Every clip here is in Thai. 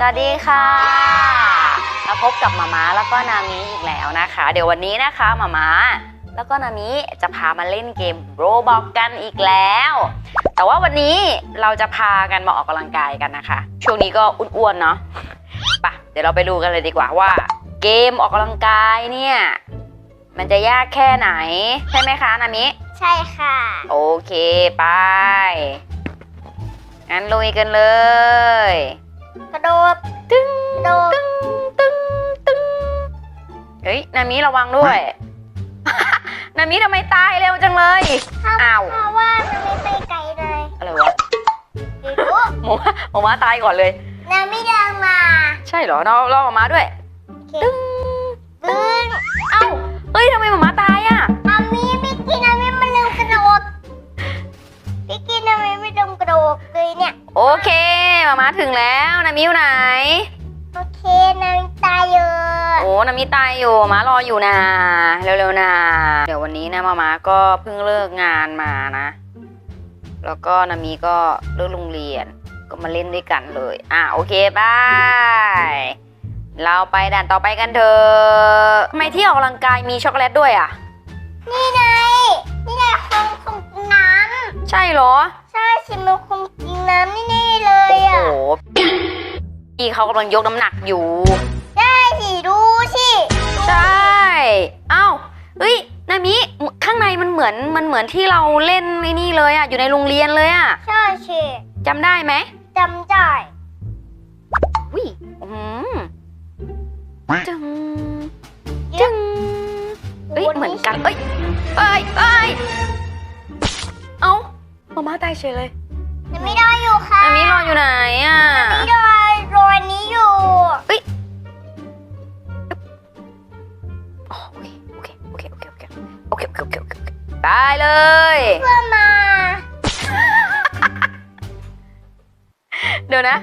สวัสดีค่ะมาพบกับหมาม้าแล้วก็นามิอีกแล้วนะคะ เดี๋ยววันนี้นะคะหมาม้าแล้วก็นามิจะพามาเล่นเกมโรบอกกันอีกแล้ว แต่ว่าวันนี้เราจะพากันมาออกกำลังกายกันนะคะ ช่วงนี้ก็อ้วนๆเนาะไปะเดี๋ยวเราไปดูกันเลยดีกว่าว่า เกมออกกำลังกายเนี่ยมันจะยากแค่ไหน ใช่ไหมคะนามิ ใช่ค่ะ โอเคไปงั้นลุยกันเลย กระโดดตึ้งกระโดดตึ้งตึ้งตึ้งเฮ้ยนามิระวังด้วย นามิทำไมตายเร็วจังเลยอ้าวเพราะว่ามันไม่ไปไกลเลยอะไรวะไม่รู้หมูหมูม้าตายก่อนเลยน้ำไม่เดินมา ใช่เหรอเราเราออกมาด้วย ตึ้งตึ้งเอ้าเฮ้ยทำไมหมูม้าตายอะน้ำมีไม่กินน้ำมีมันลืมกระโดดพี่กินน้ำมีไม่ลืมกระโดดเลยเนี่ย โอเคหมาม้าถึงแล้วนามิอยู่ไหน โอเคน้ำมีตายเยอะโอ้นามิตายอยู่หมารออยู่นะเร็วๆนะเดี๋ยววันนี้นะมามาก็เพิ่งเลิกงานมานะ แล้วก็นามิก็เลิกโรงเรียนก็มาเล่นด้วยกันเลย อะโอเคบายเราไปด่านต่อไปกันเถอะทำไมที่ออกกำลังกายมีช็อกโกแลตด้วยอะ นี่ไง นี่ไงคงคงกินน้ใช่เหรอำใช่สิมันคงกินน้ำ พี่เขากำลังยกน้ำหนักอยู่ ได้สิดูสิใช่ เอ้าเฮ้ยนามิข้างในมันเหมือนมันเหมือนที่เราเล่นไอ้นี่เลยอะอยู่ในโรงเรียนเลยอะใช่สิจำได้ไหมจำได้วิอืมจึงจึงเอ้ยเหมือนกันเอ้ยเอ้ยเอ้ยเอ้ามาม่าตายเฉยเลยยังไม่ได้อยู่ค่ะนามิรออยู่ไหนอะไม่ได้รอ อันนี้อยู่เคโอเคโอเคโอเคโอเคโอเคโอเคโอเคโอเคโอเคตายเลยเพื่อมา เดี๋ยวนะ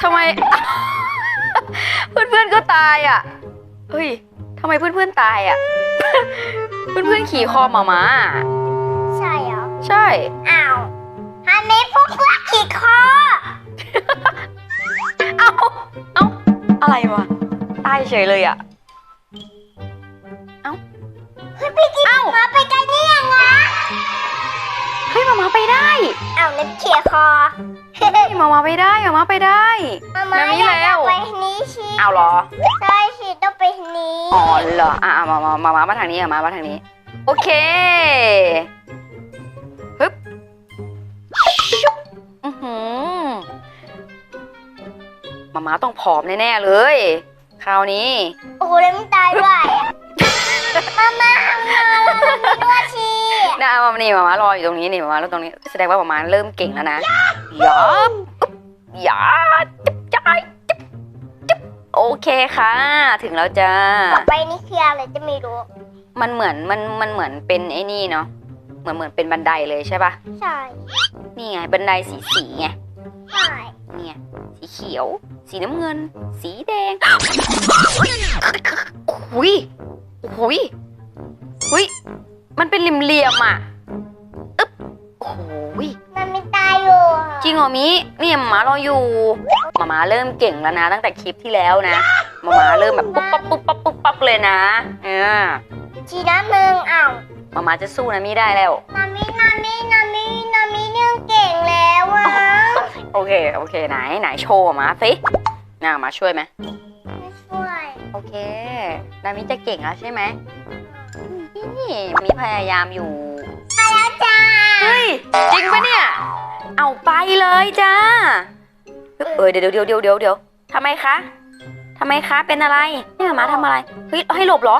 ทำไม เพื่อนๆก็ตายอะเฮ้ยทำไมเพื่อนๆตายอะ เพื่อนๆขี่คอหมามาใช่เหรอ ใช่ อ้าวฮันนี้พวกเพื่อขีดคอ อะไรวะตายเฉยเลยอะเฮ้ยพี่กินเอ้ามาไปกันนี่ยังไงเฮ้ยหมามาไปได้อ้าวเล็บเขียคอเฮ้ยหมามาไปได้หมามาไปได้มามาแบบนี้อยากแล้วไปนี้สิเอาเหรอ ใช่สิต้องไปนี้อ๋อเหรออะอะมามามามามาทางนี้อะมามาทางนี้ โอเค มามาต้องผอมแน่ๆเลย คราวนี้ โอ้โหแล้วมันตายด้วยอะมามามามาด้วยสินะมานี่มามารออยู่ตรงนี้นี่มามาแล้วตรงนี้แสดงว่ามามาเริ่มเก่งแล้วนะยับยับจับจ่ายจับจับโอเคค่ะ ถึงแล้วจ้า ต่อไปนี่คืออะไรจะไม่รู้ มันเหมือนมันมันเหมือนเป็นไอ้นี่เนาะเหมือนเหมือนเป็นบันไดเลยใช่ปะใช่ นี่ไงบันไดสีสีไงใช่ เนี่ย สีเขียว สีน้ำเงิน สีแดงหุยหุยหุยมันเป็นเหลี่ยมๆอะอึ๊บโอ้ยมันไม่ตายอยู่อะจริงเหรอมิเนี่ยหมารออยู่หมามาเริ่มเก่งแล้วนะ ตั้งแต่คลิปที่แล้วนะหมามาเริ่มแบบปุ๊บปั๊บปุ๊บปั๊บปุ๊บปั๊บเลยนะเออชีน้ำหนึ่งอ้าวหมามาจะสู้นะมิได้แล้วนามินามินามินามิเนี่ยเก่งแล้วอะ โอเค โอเค ไหน ไหนโชว์มาสิน่ามาช่วยไหมไม่ช่วย โอเค นามิจะเก่งแล้วใช่ไหมนี่มีพยายามอยู่จ้า เฮ้ย จริงปะเนี่ย เอาไปเลยจ้า เออเดี๋ยวเดี๋ยวเดี๋ยวเดี๋ยวเดี๋ยวทำไมคะทำไมคะ เป็นอะไรนี่หมาทำอะไร เฮ้ย ให้หลบเหรอ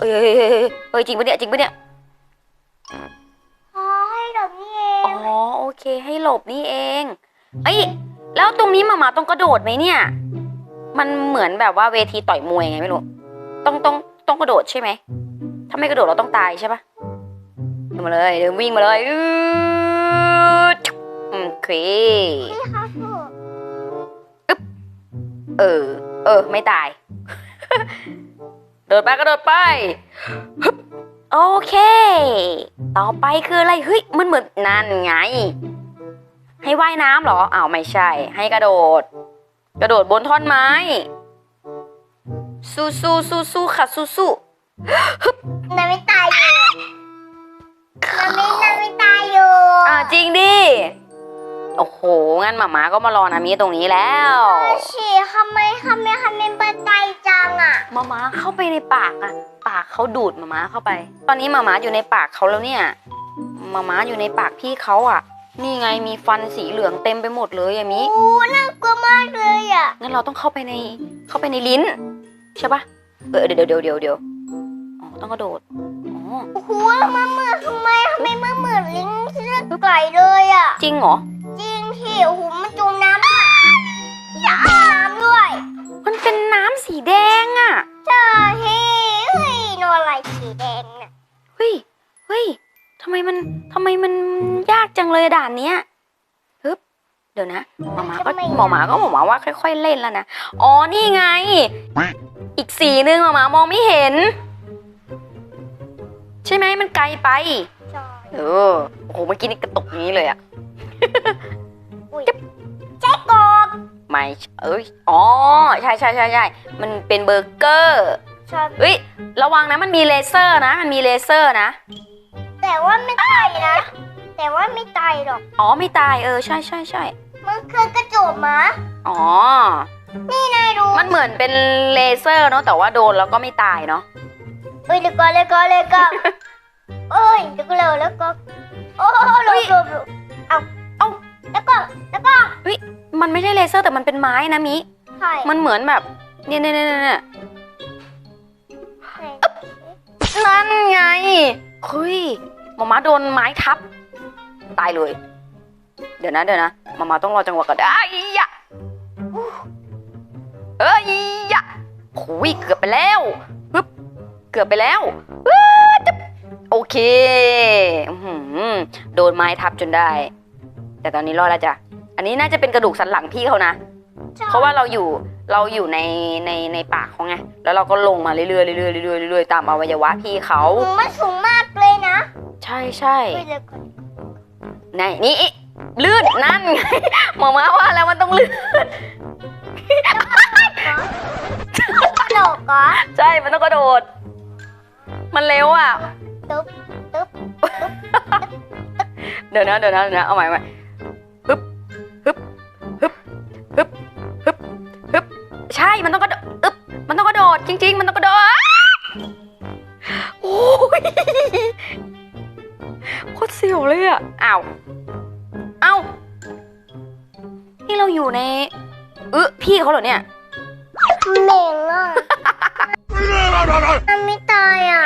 เอ้ยเอ้ยเอ้ยเอ้ยเอ้ยจริงปะเนี่ย จริงปะเนี่ยอ๋อให้ดอกนี่เออ๋อ โอเค ให้หลบนี่เอง เอ้ยแล้วตรงนี้หมาหมาต้องกระโดดไหมเนี่ย มันเหมือนแบบว่าเวทีต่อยมวยไงไม่รู้ต้องต้องต้องกระโดดใช่ไหมถ้าไม่กระโดดเราต้องตายใช่ปะเดินมาเลยเดินวิ่งมาเลยอืดโอเคพี่คะถูกเออ เออ ไม่ตาย โดดไปกระโดดไปโอเค ต่อไปคืออะไรเฮ้ยมันเหมือนนั่นไง ให้ว่ายน้ำเหรออ้าวไม่ใช่ ให้กระโดด กระโดดบนท่อนไม้ สู้สู้สู้สู้ค่ะสู้สู้นามิตายอยู่นามินามิตายอยู่อ่าจริงดิ โอ้โห งั้นหมาม้าก็มารอนามิตรงนี้แล้วฉี่ทำไมทำไมทำไมเปิดใจจังอะมาม้าเข้าไปในปากอะปากเขาดูดมาม้าเข้าไป ตอนนี้มาม้าอยู่ในปากเขาแล้วเนี่ยมาม้าอยู่ในปากพี่เขาอะ นี่ไงมีฟันสีเหลืองเต็มไปหมดเลยอะมิโอ้น่ากลัวมากเลยอะ งั้นเราต้องเข้าไปในเข้าไปในลิ้น ใช่ปะเออเดี๋ยวเดี๋ยวเดี๋ยวเดี๋ยวอ๋อต้องกระโดดอ๋อโอ้โหมันเหมือนทำไมทำไมมันเหมือนลิงเลือดไหลเลยอะ จริงเหรอ จริงที่โอ้โหมันจมน้ำอะอย่าอาบน้ำด้วย มันเป็นน้ำสีแดงอะใช่เฮ้ยเฮ้ยนอนอะไรสีแดงน่ะเฮ้ยเฮ้ย ทำไมมันทำไมมันยากจังเลยด่านเนี้ยฮึบเดี๋ยวนะหมาหมาก็หมอหมาก็บอกมาว่าค่อย ๆ เล่นแล้วนะอ๋อนี่ไง อีกสีหนึ่งหมาหมามองไม่เห็น ใช่ไหมมันไกลไปใช่เออโอ้โหเมื่อกี้นี่กระตกอย่างนี้เลยอะอุ้ยใช่กบไม่เอ้ยอ๋อใช่ใช่ใช่ใช่มันเป็นเบอร์เกอร์ใช่เฮ้ยระวังนะมันมีเลเซอร์นะ มันมีเลเซอร์นะ แต่ว่าไม่ตายนะ แต่ว่าไม่ตายหรอก อ๋อไม่ตายเออใช่ใช่ใช่มันคือกระจกหมาอ๋อ นี่นายดูมันเหมือนเป็นเลเซอร์เนาะแต่ว่าโดนแล้วก็ไม่ตายเนาะเอ้ยเดี๋ยวก่อนเดี๋ยวก่อนเดี๋ยวก่อนเอ้ยเดี๋ยวก็เร็วแล้วก็โอ้โหหลบหลบหลบเอาเอาแล้วก็แล้วก็มันไม่ใช่เลเซอร์แต่มันเป็นไม้นะมิใช่มันเหมือนแบบเนี่ยเนี่ยเนี่ยเนี่ยนั่นไงเฮ้ยห มามาโดนไม้ทับ ตายเลย เดี๋ยวนะเดี๋ยวนะหมามาต้องรอจังหวะก่อนอ้ายยะเอ้ยยะโอ้ยเกือบไปแล้วปึ๊บเกือบไปแล้วอื้อจึ๊บโอเคอื้อหือโดนไม้ทับจนได้ แต่ตอนนี้รอดแล้วจ้ะอันนี้น่าจะเป็นกระดูกสันหลังพี่เขานะเพราะว่าเราอยู่เราอยู่ในในในปากเขาไง แล้วเราก็ลงมาเรื่อยๆเรื่อยๆเรื่อยๆเรื่อยๆตามอวัยวะพี่เขาหูมันสูงมากเลยนะ ใช่ใช่เอ้ยเดี๋ยวก่อนในนี่ลื่นนั่นไงหมอมาว่าแล้วมันต้องลื่นกระโดดก่อนใช่ มันต้องกระโดด มันเร็วอะ ตึ๊บตึ๊บเดี๋ยวนะเดี๋ยวนะเดี๋ยวนะเอาใหม่เอาใหม่ฮึบฮึบฮึบฮึบฮึบฮึบใช่ มันต้องกระโดดอึบมันต้องกระโดด จริง ๆ มันต้องกระโดด ลยอะอ้าวอ้าวนี่เราอยู่ในเออพี่เขาเหรอเนี่ย เหม่งอะ มันไม่ตายอะ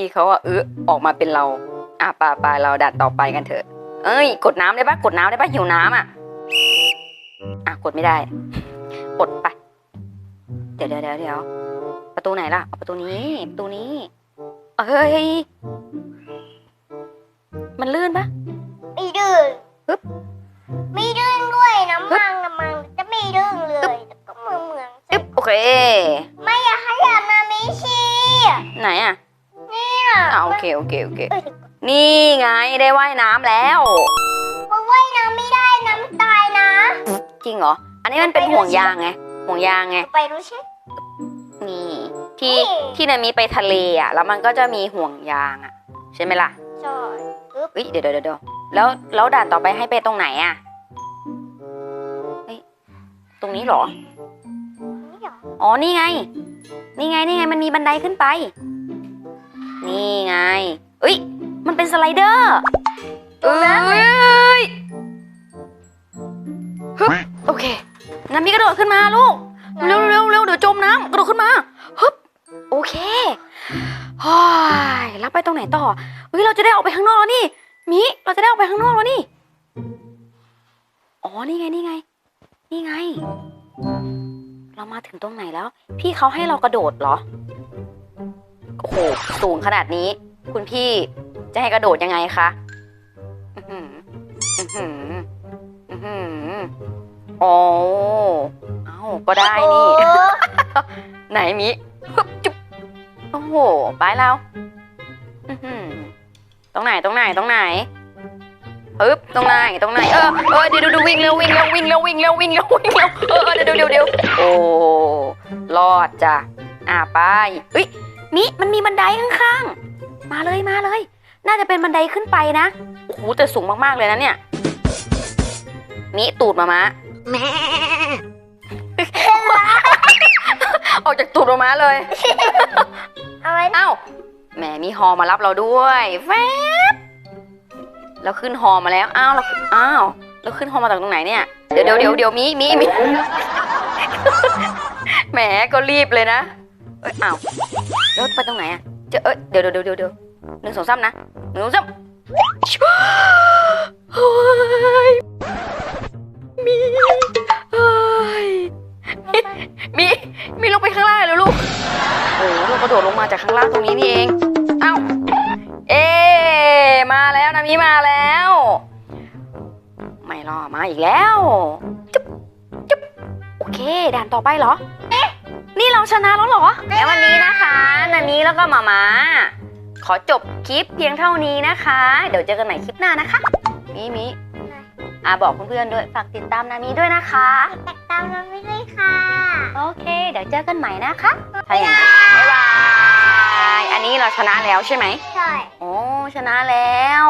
พี่เขาอะเออออกมาเป็นเราอะป่าป่าเราดัดต่อไปกันเถอะ เอ้ย กดน้ำได้ปะกดน้ำได้ปะหิวน้ำอะอะกดไม่ได้กดไปเดี๋ยวเดี๋ยวเดี๋ยวเดี๋ยวประตูไหนล่ะเอาประตูนี้ประตูนี้เฮ้ยมันลื่นปะไม่ดื้อปึ๊บไม่ เคโอเคโอเคเอ้ยนี่ไงได้ว่ายน้ำแล้วมาว่ายน้ำไม่ได้น้ำตายนะ จริงเหรอ อันนี้มันเป็นห่วงยางไง ห่วงยางไง ไปดูชินี่ที่นี่ที่นามีไปทะเลอะ แล้วมันก็จะมีห่วงยางอะ ใช่ไหมล่ะจอยปึ๊บเอ้ยเดี๋ยวเดี๋ยวเดี๋ยวแล้วแล้วด่านต่อไปให้ไปตรงไหนอะเฮ้ยตรงนี้เหรอนี่เหรอ อ๋อ นี่ไง นี่ไง นี่ไง มันมีบันไดขึ้นไป นี่ไงเอ้ยมันเป็นสไลเดอร์เอ้ยฮึบโอเคนามีกระโดดขึ้นมาลูก เร็วเร็วเร็วเดี๋ยวจมน้ำกระโดดขึ้นมาฮึบโอเคฮ้ยแล้วไปตรงไหนต่อเฮ้ยเราจะได้ออกไปข้างนอกแล้วนี่มิเราจะได้ออกไปข้างนอกแล้วนี่อ๋อนี่ไงนี่ไง นี่ไง เรามาถึงตรงไหนแล้ว พี่เขาให้เรากระโดดเหรอ โอ้โหสูงขนาดนี้ คุณพี่จะให้กระโดดยังไงคะอื้อหืออื้อหืออื้อหืออ๋อเอ้าก็ได้นี่โอ้โหไหนมิฮึบจุ๊บโอ้โห ไปแล้วอื้อหือตรงไหนตรงไหนตรงไหนปึ๊บตรงไหนตรงไหนเออเออเดี๋ยวเดี๋ยวเดี๋ยววิ่งเร็ววิ่งเร็ววิ่งเร็ววิ่งเร็ววิ่งเร็ววิ่งเร็วเออเออเดี๋ยวเดี๋ยวเดี๋ยวโอ้รอดจ้ะอะไปเอ้ย มิมันมีบันไดข้างๆ มาเลยมาเลย น่าจะเป็นบันไดขึ้นไปนะ โอ้โหแต่สูงมากๆเลยนะเนี่ย มิตูดมามะออกจากตูดมามะเลย เอาไว้เอ้าแหมมีฮอมารับเราด้วยแฟบเราขึ้นฮอมาแล้ว อ้าวเราอ้าวเราขึ้นฮอมาจากตรงไหนเนี่ย เดี๋ยวเดี๋ยวเดี๋ยวเดี๋ยวมีมีมีแหมก็รีบเลยนะ เอ้ยอ้าว แล้วไปตรงไหนอะเจอเอ้ยเดี๋ยวเดี๋ยวเดี๋ยวเดี๋ยวหนึ่งสองสามนะหนึ่งสองสามเฮ้ยมีเฮ้ยมีมีลงไปข้างล่างเลยลูกโอ้โหเรากระโดดลงมาจากข้างล่างตรงนี้นี่เองเอ้าเอ๊มาแล้วนะมีมาแล้วไม่รอมาอีกแล้วจุ๊บจุ๊บโอเคด่านต่อไปเหรอ เอ๊ะนี่เราชนะแล้วเหรอ แล้ววันนี้นะคะนามีแล้วก็หมามาขอจบคลิปเพียงเท่านี้นะคะ เดี๋ยวเจอกันใหม่คลิปหน้านะคะมีมีอ่าบอกเพื่อนๆด้วยฝากติดตามนามีด้วยนะคะติดตามเราไม่ด้วยค่ะ โอเค เดี๋ยวเจอกันใหม่นะคะถ้าอย่างนั้นบ๊ายบายอันนี้เราชนะแล้วใช่ไหมใช่โอ้ชนะแล้ว